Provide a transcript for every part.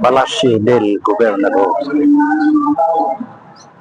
Balasci del governador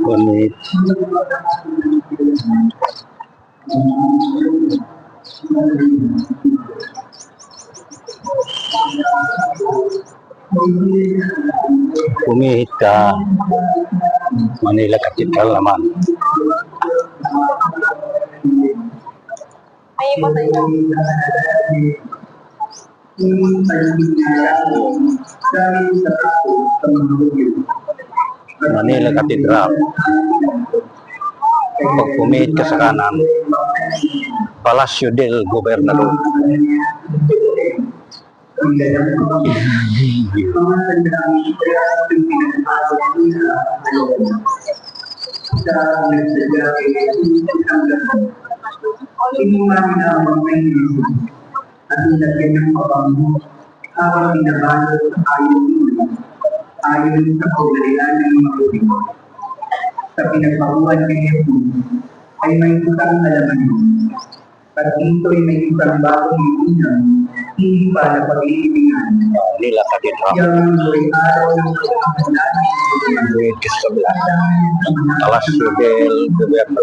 One minute. Thank you. Pumihit ka Manila Cathedral naman. Ay, tayo. Manila Cathedral. Pag pumihit ka sa kanan, Palacio del Gobernador. At nilagyan ng pabango habang binabalot sa ayaw nila ayon sa kaugalian ng mga Rubiko. Sa pinagpakuan kay Jesus ay may isang alaman. At dito ay may isang bagong iunan, pada pembimbingan inilah yang sebelah sebel beberapa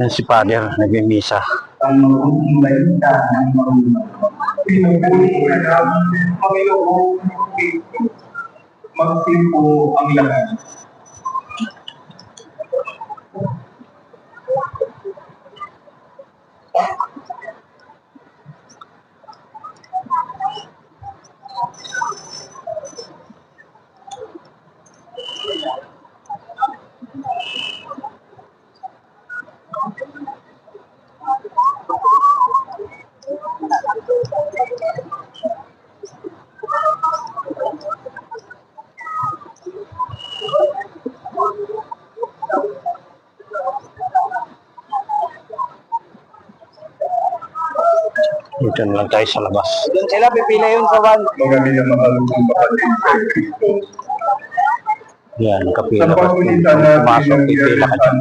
dan si Pader lebih misa ang Dito na lang tayo sa labas. Doon sila, pipila yun sa van. Magami na mahal kong kapatid. Yan, Sa kapila ka. pagunitan natin ng pipila ka dyan.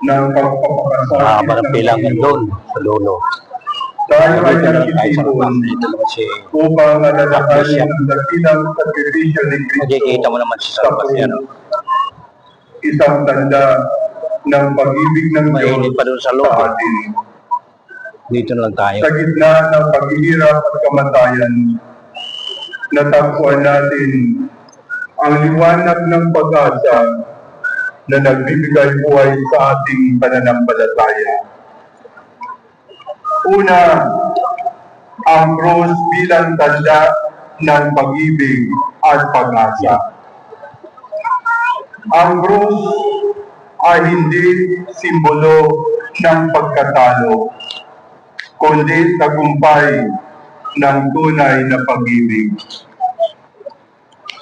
Ng pagpapakasal Mahaba ng pila ka doon, sa dulo. Tayo ay Dito na lang tayo sa nagsisipon labas. Dito naman si... upang alalahanin ang dakilang sakripisyo ni Kristo Makikita mo naman siya sa labas yan. isang tanda ng pag-ibig ng Diyos Mainit pa doon sa loob. sa eh. atin. Dito na lang tayo. Sa gitna ng paghihirap at kamatayan, natagpuan natin ang liwanag ng pag-asa na nagbibigay buhay sa ating pananampalataya. Una, ang krus bilang tanda ng pag-ibig at pag-asa. Ang krus ay hindi simbolo ng pagkatalo, kundi tagumpay ng tunay na pag-ibig.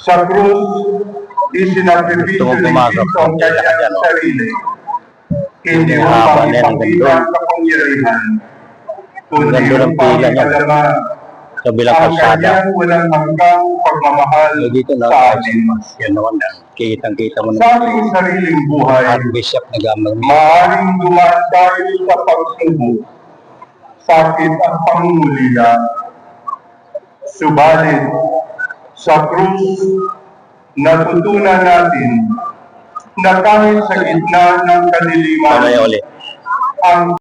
Sa krus, isinakripisyo ni? Kristo ang kanyang sarili. Hindi upang ipakita ganda. sa pangyarihan, kundi upang ikalaman Sa bilang ang kalsada. walang hanggang pagmamahal Dito na sa sa labas. Yan naman. Kitang-kita mo Sa na. ating sariling buhay, Archbishop na gamang maaaring dumaan tayo sa pagsubok sakit at pangungulila. Subalit, sa krus, natutunan natin na kahit sa gitna ng kadiliman, ang